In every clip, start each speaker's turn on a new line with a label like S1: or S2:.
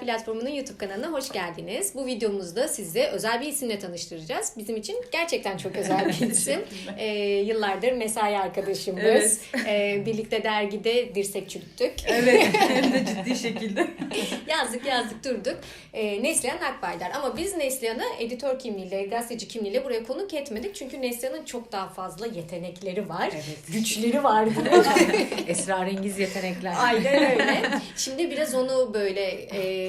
S1: Dijital Platformu'nun YouTube kanalına hoş geldiniz. Bu videomuzda size özel bir isimle tanıştıracağız. Bizim için gerçekten çok özel bir isim. Ee, yıllardır mesai arkadaşımız.
S2: Evet.
S1: Ee, birlikte dergide dirsek çürüttük.
S2: Evet, hem de ciddi şekilde.
S1: yazdık yazdık durduk. Ee, Neslihan Akbaydar. Ama biz Neslihan'ı editör kimliğiyle, gazeteci kimliğiyle buraya konuk etmedik. Çünkü Neslihan'ın çok daha fazla yetenekleri var.
S3: Evet.
S1: Güçleri var.
S3: Esrarengiz yetenekler.
S1: Aynen öyle. Şimdi biraz onu böyle e,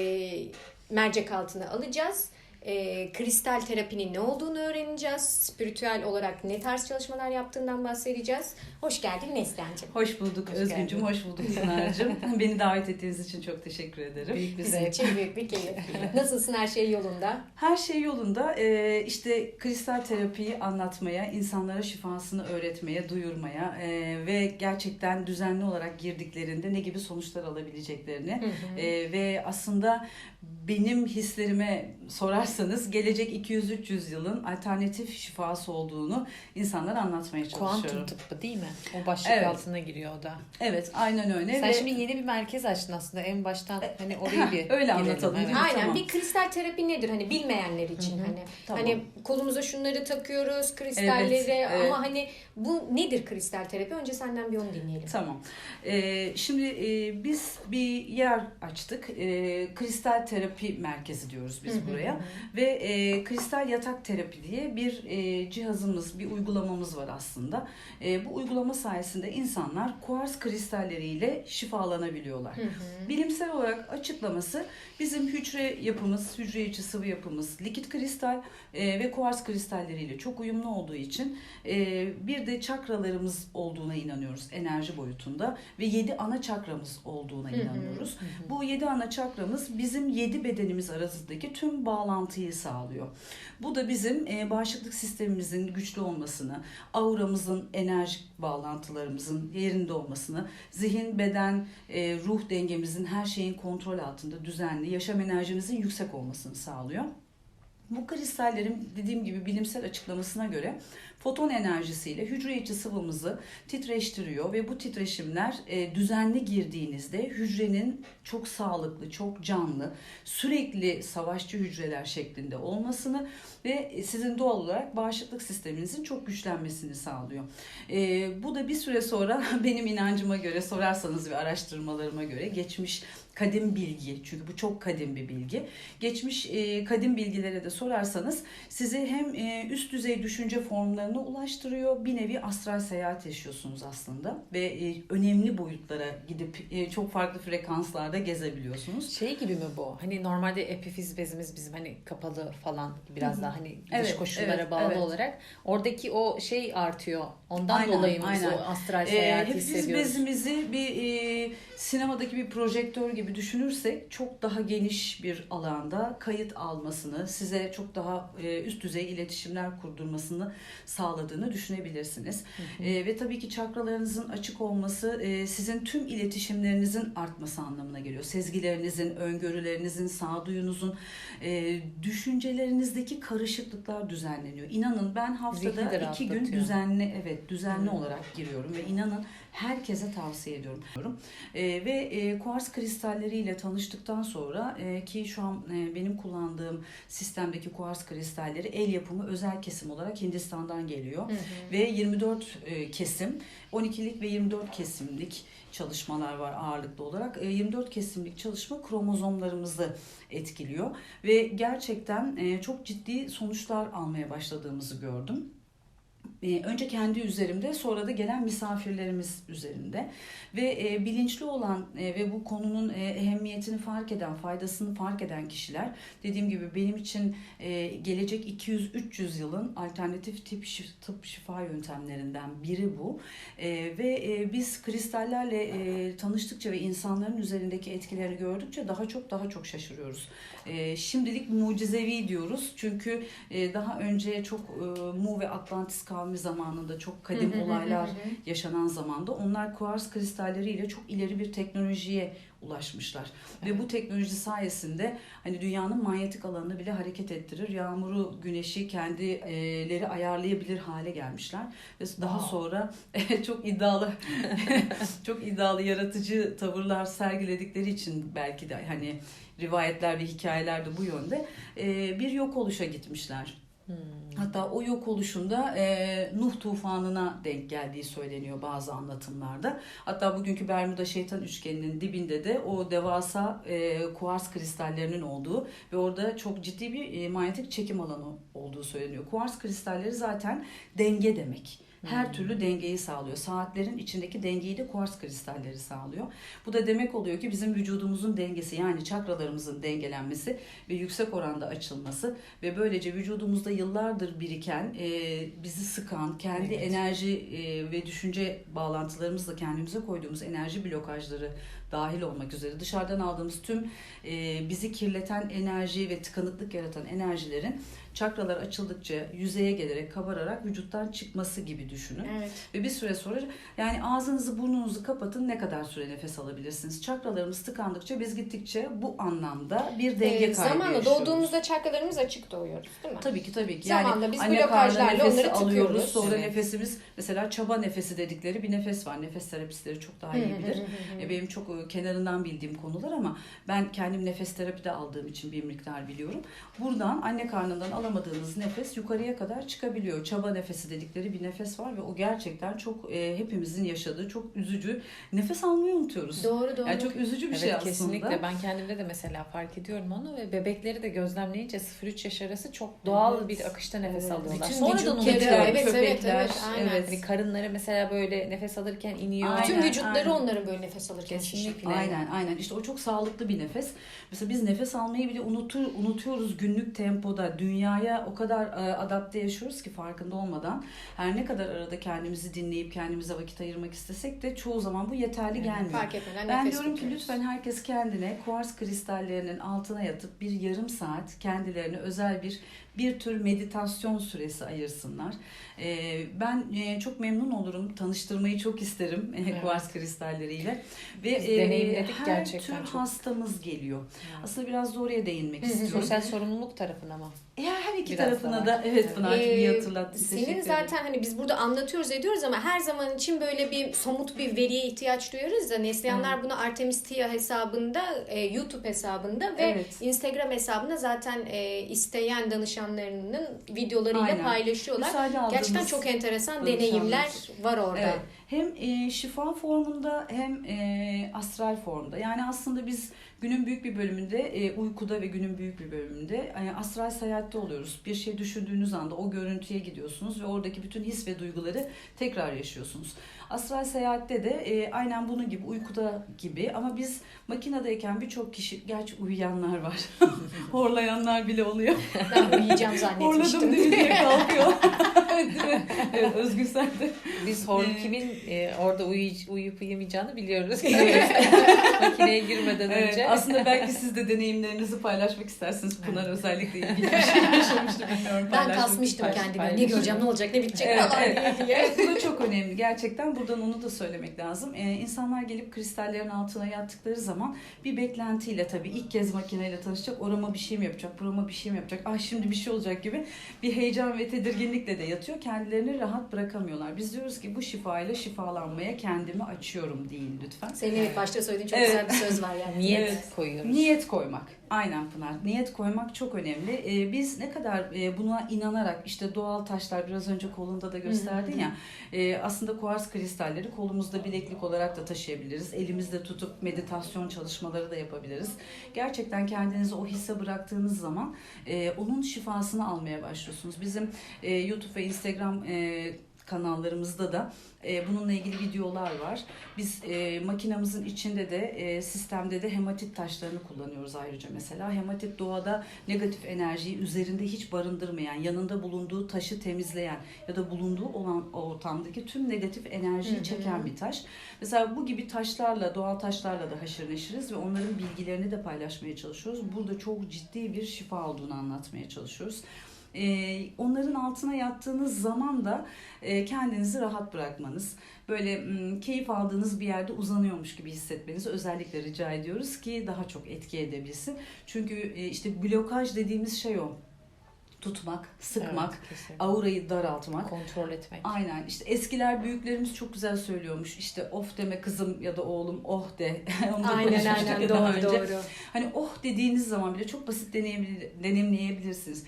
S1: mercek altına alacağız. E, kristal terapinin ne olduğunu öğreneceğiz. Spiritüel olarak ne tarz çalışmalar yaptığından bahsedeceğiz. Hoş geldin Neslihan'cığım.
S2: Hoş bulduk
S3: Hoş
S2: Özgüncüm, hoş bulduk Pınar'cığım. Beni davet ettiğiniz için çok teşekkür ederim.
S3: Büyük bir
S1: Bizim için büyük bir keyif. Nasılsın her şey yolunda?
S2: Her şey yolunda. Ee, işte kristal terapiyi anlatmaya, insanlara şifasını öğretmeye, duyurmaya e, ve gerçekten düzenli olarak girdiklerinde ne gibi sonuçlar alabileceklerini e, ve aslında benim hislerime sorarsanız gelecek 200-300 yılın alternatif şifası olduğunu insanlara anlatmaya çalışıyorum.
S3: Kuantum tıbbı değil mi? O başlık
S2: Evet.
S3: altına giriyor o da.
S2: Evet, aynen öyle.
S3: Sen
S2: ve-
S3: şimdi yeni bir merkez açtın aslında. En baştan hani orayı bir
S2: öyle anlatalım, mi?
S1: Aynen
S2: Tamam.
S1: bir kristal terapi nedir hani bilmeyenler için
S3: Hı hı.
S1: hani
S2: Tamam.
S1: hani kolumuza şunları takıyoruz kristalleri
S2: Evet, evet.
S1: ama hani bu nedir kristal terapi önce senden bir onu dinleyelim.
S2: Tamam. Ee, şimdi e, biz bir yer açtık. Ee, kristal terapi merkezi diyoruz biz
S1: Hı hı
S2: buraya.
S1: hı.
S2: Ve e, kristal yatak terapi diye bir e, cihazımız, bir uygulamamız var aslında. E, bu uygulama sayesinde insanlar kuars kristalleriyle şifalanabiliyorlar.
S1: Hı hı.
S2: Bilimsel olarak açıklaması bizim hücre yapımız, hücre içi sıvı yapımız, likit kristal e, ve kuars kristalleriyle çok uyumlu olduğu için e, bir de çakralarımız olduğuna inanıyoruz enerji boyutunda ve yedi ana çakramız olduğuna
S1: Hı hı.
S2: inanıyoruz. Bu yedi ana çakramız bizim yedi bedenimiz arasındaki tüm bağlantıyı sağlıyor. Bu da bizim e, bağışıklık sistemimizin güçlü olmasını, auramızın enerjik bağlantılarımızın yerinde olmasını, zihin, beden, e, ruh dengemizin her şeyin kontrol altında, düzenli, yaşam enerjimizin yüksek olmasını sağlıyor. Bu kristallerin dediğim gibi bilimsel açıklamasına göre foton enerjisiyle hücre içi sıvımızı titreştiriyor ve bu titreşimler e, düzenli girdiğinizde hücrenin çok sağlıklı, çok canlı, sürekli savaşçı hücreler şeklinde olmasını ve sizin doğal olarak bağışıklık sisteminizin çok güçlenmesini sağlıyor. E, bu da bir süre sonra benim inancıma göre sorarsanız ve araştırmalarıma göre geçmiş kadim bilgi çünkü bu çok kadim bir bilgi. Geçmiş e, kadim bilgilere de sorarsanız sizi hem e, üst düzey düşünce formlarına ulaştırıyor bir nevi astral seyahat yaşıyorsunuz aslında ve e, önemli boyutlara gidip e, çok farklı frekanslarda gezebiliyorsunuz.
S3: Şey gibi mi bu? Hani normalde epifiz bezimiz bizim hani kapalı falan biraz daha hani dış
S2: Evet,
S3: koşullara
S2: evet,
S3: bağlı
S2: evet.
S3: olarak oradaki o şey artıyor. Ondan
S2: Aynen,
S3: dolayı mı
S2: aynen.
S3: o astral
S2: E,
S3: seyahati
S2: epifiz
S3: hissediyoruz?
S2: bezimizi bir e, sinemadaki bir projektör gibi düşünürsek çok daha geniş bir alanda kayıt almasını, size çok daha e, üst düzey iletişimler kurdurmasını sağladığını düşünebilirsiniz. E, ve tabii ki çakralarınızın açık olması e, sizin tüm iletişimlerinizin artması anlamına geliyor. Sezgilerinizin, öngörülerinizin, sağduyunuzun, e, düşüncelerinizdeki karışıklıklar düzenleniyor. İnanın ben haftada iki gün düzenli, evet düzenli
S3: Hı.
S2: olarak giriyorum ve inanın herkese tavsiye ediyorum. E, ve e, kuars kristalleriyle tanıştıktan sonra e, ki şu an e, benim kullandığım sistemdeki kuars kristalleri el yapımı özel kesim olarak Hindistan'dan geliyor.
S1: Hı hı.
S2: Ve 24 e, kesim, 12'lik ve 24 kesimlik çalışmalar var ağırlıklı olarak. E, 24 kesimlik çalışma kromozomlarımızı etkiliyor ve gerçekten e, çok ciddi sonuçlar almaya başladığımızı gördüm. E, Önce kendi üzerimde sonra da gelen misafirlerimiz üzerinde. Ve e, bilinçli olan e, ve bu konunun e, ehemmiyetini fark eden, faydasını fark eden kişiler dediğim gibi benim için e, gelecek 200-300 yılın alternatif tip şi- tıp şifa yöntemlerinden biri bu. Ve biz kristallerle tanıştıkça ve insanların üzerindeki etkilerini gördükçe daha çok daha çok şaşırıyoruz. Şimdilik mucizevi diyoruz. Çünkü daha önce çok Mu ve Atlantis kavmi tsunami zamanında çok kadim olaylar yaşanan zamanda onlar kuars kristalleriyle çok ileri bir teknolojiye ulaşmışlar. Ve bu teknoloji sayesinde hani dünyanın manyetik alanını bile hareket ettirir. Yağmuru, güneşi kendileri ayarlayabilir hale gelmişler. Ve daha
S3: Wow.
S2: sonra çok iddialı çok iddialı yaratıcı tavırlar sergiledikleri için belki de hani rivayetler ve hikayeler de bu yönde bir yok oluşa gitmişler.
S3: Hmm.
S2: Hatta o yok oluşunda e, Nuh tufanına denk geldiği söyleniyor bazı anlatımlarda. Hatta bugünkü Bermuda şeytan üçgeninin dibinde de o devasa e, kuars kristallerinin olduğu ve orada çok ciddi bir e, manyetik çekim alanı olduğu söyleniyor. Kuars kristalleri zaten denge demek. Her türlü dengeyi sağlıyor. Saatlerin içindeki dengeyi de kuars kristalleri sağlıyor. Bu da demek oluyor ki bizim vücudumuzun dengesi yani çakralarımızın dengelenmesi ve yüksek oranda açılması ve böylece vücudumuzda yıllardır biriken, e, bizi sıkan, kendi
S3: Evet.
S2: enerji e, ve düşünce bağlantılarımızla kendimize koyduğumuz enerji blokajları dahil olmak üzere dışarıdan aldığımız tüm e, bizi kirleten enerji ve tıkanıklık yaratan enerjilerin çakralar açıldıkça yüzeye gelerek kabararak vücuttan çıkması gibi düşünün.
S1: Evet.
S2: Ve bir süre sonra yani ağzınızı burnunuzu kapatın ne kadar süre nefes alabilirsiniz. Çakralarımız tıkandıkça biz gittikçe bu anlamda bir denge
S1: Ee,
S2: kaybı
S1: zamanla doğduğumuzda çakralarımız açık doğuyoruz değil mi?
S2: Tabii ki tabii ki.
S1: Zamanla biz
S2: anne
S1: blokajlarla
S2: nefesi
S1: onları
S2: alıyoruz.
S1: tıkıyoruz.
S2: Sonra
S3: Evet.
S2: nefesimiz mesela çaba nefesi dedikleri bir nefes var. Nefes terapistleri çok daha iyi bilir. E, Benim çok e, kenarından bildiğim konular ama ben kendim nefes terapide aldığım için bir miktar biliyorum. Buradan anne karnından alamadığınız nefes yukarıya kadar çıkabiliyor. Çaba nefesi dedikleri bir nefes var ve o gerçekten çok e, hepimizin yaşadığı çok üzücü. Nefes almayı unutuyoruz.
S1: Doğru doğru.
S2: Yani çok üzücü bir
S3: Evet
S2: şey aslında.
S3: kesinlikle. Ben kendimde de mesela fark ediyorum onu ve bebekleri de gözlemleyince 0-3 yaş arası çok doğal
S2: Evet.
S3: bir akışta nefes
S2: Evet.
S3: alıyorlar.
S2: Bütün
S3: Sonradan
S2: vücut
S3: unutuyorlar.
S1: Evet, evet,
S2: köpekler,
S1: evet, aynen.
S2: evet.
S3: Hani karınları mesela böyle nefes alırken iniyor.
S2: Aynen,
S1: Bütün vücutları
S2: aynen.
S1: onların böyle nefes alırken
S3: Kesinlikle.
S1: şişiyor.
S2: Aynen aynen işte o çok sağlıklı bir nefes. Mesela biz nefes almayı bile unutur, unutuyoruz günlük tempoda. Dünyaya o kadar e, adapte yaşıyoruz ki farkında olmadan. Her ne kadar arada kendimizi dinleyip kendimize vakit ayırmak istesek de çoğu zaman bu yeterli gelmiyor.
S1: Fark etmeden
S2: Ben diyorum ki
S1: tutuyoruz.
S2: lütfen herkes kendine kuars kristallerinin altına yatıp bir yarım saat kendilerine özel bir bir tür meditasyon süresi ayırsınlar. Ee, ben e, çok memnun olurum. Tanıştırmayı çok isterim
S3: Evet.
S2: kuars kristalleriyle. Ve
S3: Biz
S2: e,
S3: deneyimledik
S2: her
S3: gerçekten
S2: tür
S3: çok.
S2: hastamız geliyor. Aslında biraz da oraya değinmek
S1: Hı
S2: istiyorum.
S3: Sosyal sorumluluk tarafına mı?
S2: Ya her iki
S3: Biraz
S2: tarafına
S3: daha.
S2: da evet Pınar'cığım iyi
S1: Ee,
S2: hatırlattın. Teşekkür
S1: Senin zaten hani biz burada anlatıyoruz ediyoruz ama her zaman için böyle bir somut bir veriye ihtiyaç duyuyoruz da Neslihanlar bunu Artemis Tia hesabında, e, YouTube hesabında ve
S2: Evet.
S1: Instagram hesabında zaten e, isteyen danışanlarının videolarıyla
S2: Aynen.
S1: paylaşıyorlar.
S2: Müsaade aldığımız
S1: Gerçekten çok enteresan deneyimler var orada.
S2: Evet. Hem e, şifa formunda hem e, astral formda. Yani aslında biz günün büyük bir bölümünde e, uykuda ve günün büyük bir bölümünde e, astral seyahatte oluyoruz. Bir şey düşündüğünüz anda o görüntüye gidiyorsunuz ve oradaki bütün his ve duyguları tekrar yaşıyorsunuz. Astral seyahatte de e, aynen bunun gibi uykuda gibi ama biz makinedeyken birçok kişi gerçi uyuyanlar var. Horlayanlar bile oluyor.
S1: Ben uyuyacağım
S2: Horladım
S1: zannetmiştim.
S2: mi diye kalkıyor. evet, evet Özgür sen de.
S3: Biz hor
S2: Ee,
S3: kimin e, orada uyu- uyuyup uyuyamayacağını biliyoruz.
S2: Evet.
S3: Makineye girmeden
S2: Evet,
S3: önce.
S2: aslında belki siz de deneyimlerinizi paylaşmak istersiniz. Pınar özellikle ilginç bir şey yaşamıştı bilmiyorum.
S1: Ben kasmıştım
S3: paylaş-
S1: kendime. Ne
S3: paylaşırım.
S1: göreceğim, ne olacak, ne bitecek
S2: Evet,
S1: falan
S2: evet.
S1: diye diye.
S2: Evet bu da çok önemli. Gerçekten buradan onu da söylemek lazım. Ee, insanlar gelip kristallerin altına yattıkları zaman bir beklentiyle tabii ilk kez makineyle tanışacak. Orama bir şey mi yapacak, burama bir şey mi yapacak, ah şimdi bir şey olacak gibi bir heyecan ve tedirginlikle de yatıyor. Kendilerini rahat bırakamıyorlar. Biz diyoruz ki bu şifayla şifalanmaya kendimi açıyorum değil lütfen.
S1: Senin evet başta söylediğin çok
S2: Evet.
S1: güzel bir söz var yani.
S3: Niyet
S2: Evet.
S3: koyuyoruz.
S2: Niyet koymak. Aynen Pınar. Niyet koymak çok önemli. Ee, biz ne kadar e, buna inanarak işte doğal taşlar biraz önce kolunda da gösterdin ya. e, aslında kuars kristalleri kolumuzda bileklik olarak da taşıyabiliriz. Elimizde tutup meditasyon çalışmaları da yapabiliriz. Gerçekten kendinizi o hisse bıraktığınız zaman e, onun şifasını almaya başlıyorsunuz. Bizim e, YouTube ve Instagram e, kanallarımızda da e, bununla ilgili videolar var. Biz e, makinamızın içinde de e, sistemde de hematit taşlarını kullanıyoruz ayrıca mesela. Hematit doğada negatif enerjiyi üzerinde hiç barındırmayan, yanında bulunduğu taşı temizleyen ya da bulunduğu olan ortamdaki tüm negatif enerjiyi
S1: Hı hı.
S2: çeken bir taş. Mesela bu gibi taşlarla, doğal taşlarla da haşır neşiriz ve onların bilgilerini de paylaşmaya çalışıyoruz. Burada çok ciddi bir şifa olduğunu anlatmaya çalışıyoruz. E, onların altına yattığınız zaman da e, kendinizi rahat bırakmanız, böyle m, keyif aldığınız bir yerde uzanıyormuş gibi hissetmenizi özellikle rica ediyoruz ki daha çok etki edebilsin. Çünkü e, işte blokaj dediğimiz şey o. Tutmak, sıkmak,
S3: Evet, kesinlikle.
S2: aurayı daraltmak.
S3: kontrol etmek.
S2: Aynen işte eskiler büyüklerimiz çok güzel söylüyormuş işte of deme kızım ya da oğlum oh de. Onu da
S1: Aynen aynen doğru
S2: önce.
S1: doğru.
S2: Hani oh dediğiniz zaman bile çok basit deneyimleyebilirsiniz.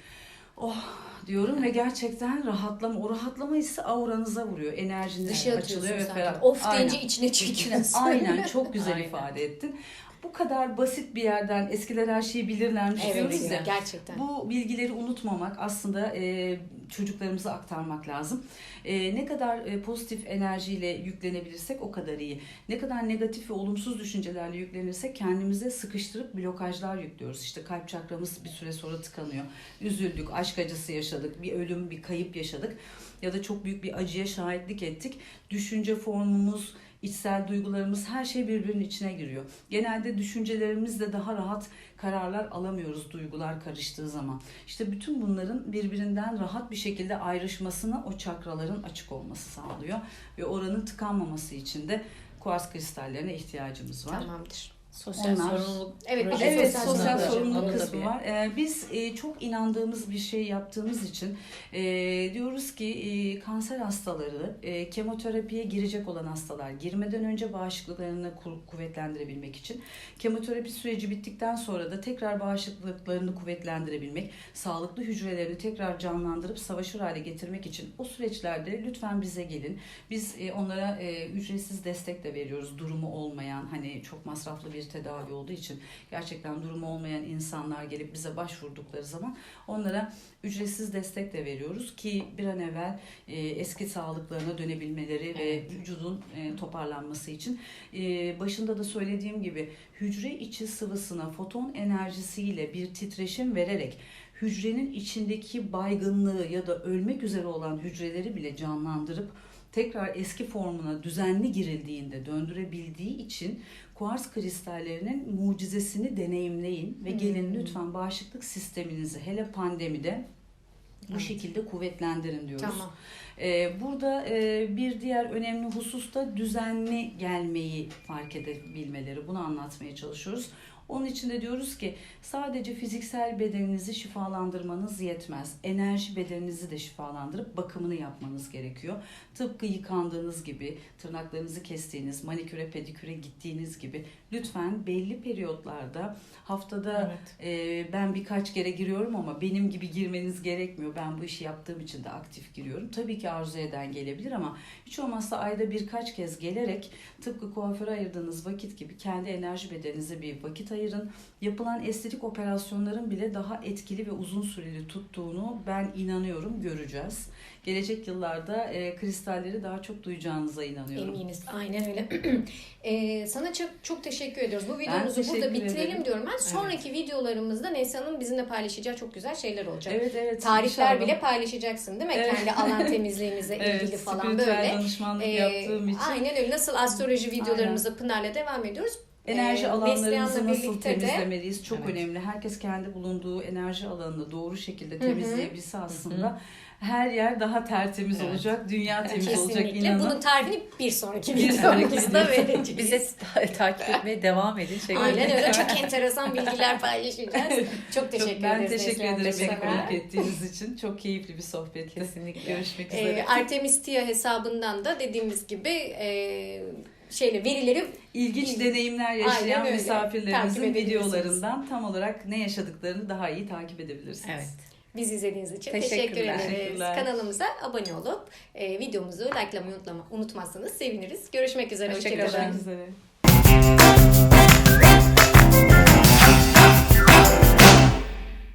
S2: Oh diyorum ve gerçekten rahatlama, o rahatlama hissi auranıza vuruyor. Enerjiniz
S1: Dışa
S2: açılıyor ve ferah.
S1: Of
S2: Aynen.
S1: deyince içine çekiyorsun.
S2: Aynen çok güzel
S3: Aynen.
S2: ifade ettin. Bu kadar basit bir yerden eskiler her şeyi bilirlermiş
S1: Evet
S2: diyoruz ya.
S1: gerçekten.
S2: Bu bilgileri unutmamak aslında e, çocuklarımıza aktarmak lazım. E, ne kadar e, pozitif enerjiyle yüklenebilirsek o kadar iyi. Ne kadar negatif ve olumsuz düşüncelerle yüklenirsek kendimize sıkıştırıp blokajlar yüklüyoruz. İşte kalp çakramız bir süre sonra tıkanıyor. Üzüldük, aşk acısı yaşadık, bir ölüm, bir kayıp yaşadık ya da çok büyük bir acıya şahitlik ettik. Düşünce formumuz, içsel duygularımız her şey birbirinin içine giriyor. Genelde düşüncelerimizle daha rahat kararlar alamıyoruz duygular karıştığı zaman. İşte bütün bunların birbirinden rahat bir şekilde ayrışmasına o çakraların açık olması sağlıyor. Ve oranın tıkanmaması için de kuars kristallerine ihtiyacımız var.
S1: Tamamdır.
S3: Sosyal
S2: Onlar-
S3: sorumluluk
S1: Evet, bir de
S3: projesi
S2: Evet,
S1: sosyal
S2: sosyal
S1: sorumluluk.
S2: sorumluluk
S3: Onun da
S2: kısmı
S3: bir-
S2: var. Ee, biz e, çok inandığımız bir şey yaptığımız için e, diyoruz ki e, kanser hastaları, e, kemoterapiye girecek olan hastalar girmeden önce bağışıklıklarını ku- kuvvetlendirebilmek için, kemoterapi süreci bittikten sonra da tekrar bağışıklıklarını kuvvetlendirebilmek, sağlıklı hücrelerini tekrar canlandırıp savaşır hale getirmek için o süreçlerde lütfen bize gelin. Biz e, onlara e, ücretsiz destek de veriyoruz. Durumu olmayan, hani çok masraflı bir tedavi olduğu için gerçekten durumu olmayan insanlar gelip bize başvurdukları zaman onlara ücretsiz destek de veriyoruz ki bir an evvel e, eski sağlıklarına dönebilmeleri ve
S3: Evet.
S2: vücudun e, toparlanması için. E, başında da söylediğim gibi hücre içi sıvısına foton enerjisiyle bir titreşim vererek hücrenin içindeki baygınlığı ya da ölmek üzere olan hücreleri bile canlandırıp tekrar eski formuna düzenli girildiğinde döndürebildiği için kuars kristallerinin mucizesini deneyimleyin ve gelin
S1: Hmm.
S2: lütfen bağışıklık sisteminizi hele pandemide bu
S3: Evet.
S2: şekilde kuvvetlendirin diyoruz.
S1: Tamam.
S2: Ee, burada e, bir diğer önemli husus da düzenli gelmeyi fark edebilmeleri. Bunu anlatmaya çalışıyoruz. Onun için de diyoruz ki sadece fiziksel bedeninizi şifalandırmanız yetmez. Enerji bedeninizi de şifalandırıp bakımını yapmanız gerekiyor. Tıpkı yıkandığınız gibi, tırnaklarınızı kestiğiniz, maniküre pediküre gittiğiniz gibi lütfen belli periyotlarda haftada
S3: Evet.
S2: ee, ben birkaç kere giriyorum ama benim gibi girmeniz gerekmiyor. Ben bu işi yaptığım için de aktif giriyorum. Tabii ki arzu eden gelebilir ama hiç olmazsa ayda birkaç kez gelerek tıpkı kuaföre ayırdığınız vakit gibi kendi enerji bedeninize bir vakit ayırın. Yapılan estetik operasyonların bile daha etkili ve uzun süreli tuttuğunu ben inanıyorum, göreceğiz. Gelecek yıllarda e, kristalleri daha çok duyacağınıza inanıyorum.
S1: Eminiz. Aynen öyle. Ee, sana çok çok teşekkür ediyoruz. Bu videomuzu burada bitirelim
S2: ederim.
S1: diyorum ben. Sonraki videolarımızda Neslihan'ın bizimle paylaşacağı çok güzel şeyler olacak.
S2: Evet evet.
S1: Tarifler
S2: inşallah.
S1: bile paylaşacaksın değil mi?
S2: Evet.
S1: Kendi alan temizliğimize
S2: Evet,
S1: ilgili falan böyle.
S2: danışmanlık
S1: Ee,
S2: yaptığım için.
S1: Aynen öyle. Nasıl astroloji videolarımıza Pınar'la devam ediyoruz.
S2: Enerji
S1: Ee,
S2: alanlarımızı nasıl
S1: birlikte de-
S2: temizlemeliyiz çok
S3: Evet.
S2: önemli. Herkes kendi bulunduğu enerji alanını doğru şekilde temizleyebilse aslında her yer daha tertemiz
S3: Evet.
S2: olacak, dünya temiz olacak
S1: Kesinlikle.
S2: inanın.
S1: Bunun tarifini bir sonraki
S2: Bir sonraki
S1: videomuzda
S2: videoda.
S1: vereceğiz.
S3: Bize ta- takip etmeye devam edin. Şey
S1: Aynen öyle. Çok enteresan bilgiler paylaşacağız. Çok teşekkür
S2: Çok, ben
S1: ederiz.
S2: teşekkür
S1: Neslihan
S2: ederim beni konuk ettiğiniz için. Çok keyifli bir sohbetti.
S3: Kesinlikle.
S2: Görüşmek üzere.
S1: Artemis Tia hesabından da dediğimiz gibi e, şeyle verileri
S2: İlginç deneyimler
S1: Aynen
S2: yaşayan
S1: öyle.
S2: misafirlerimizin videolarından tam olarak ne yaşadıklarını daha iyi takip edebilirsiniz.
S3: Evet.
S1: Biz izlediğiniz için teşekkür ederiz. Kanalımıza abone olup e, videomuzu likelamayı unutmazsanız seviniriz. Görüşmek üzere.
S3: Hoşça kalın.
S1: Hoşçakalın.
S2: Görüşmek üzere.